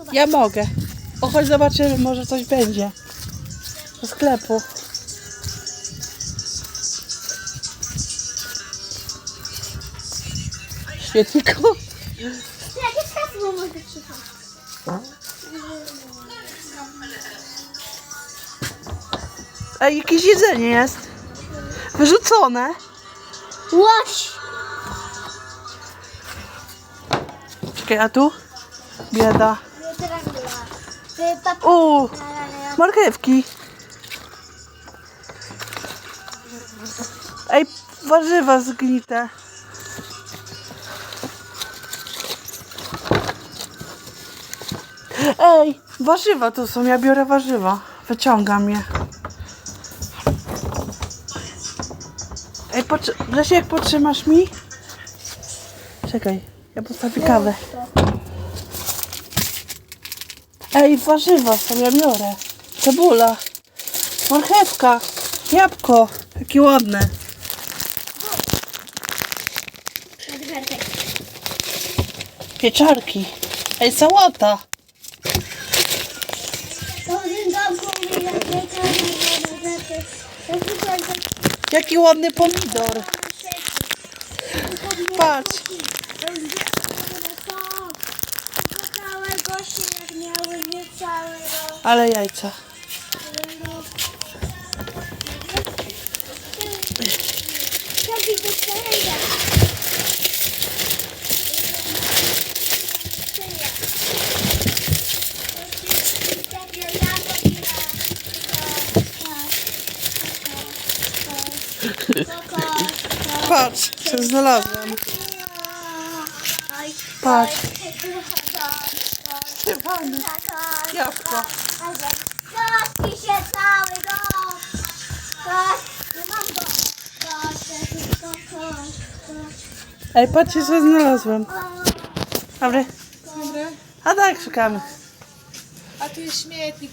zobacz. Ja mogę. O, chodź zobaczymy, może coś będzie. Do sklepu. Świetniku. Jakie może? Ej, jakieś jedzenie jest. Wyrzucone. Łoś! Czekaj, a tu? Bieda. U, marchewki. Ej, warzywa zgnite. Ej, warzywa tu są, ja biorę warzywa. Wyciągam je. Ej, potrzy- Grzesiek, potrzymasz mi? Czekaj, ja postawię kawę. Ej, warzywa ja biorę. Cebula, marchewka, jabłko. Jakie ładne. Pieczarki. Ej, sałata. Jaki ładny pomidor. Patrz. Ale jajca. Patrz, co znalazłem. Patrz. Czerwony. Jabłko. Kości się cały dom. Kość, nie mam go. Kość, tylko kość. Ej, patrzcie, co znalazłem. Dobry. Dobry. A tak, szukamy. A tu jest śmietnik,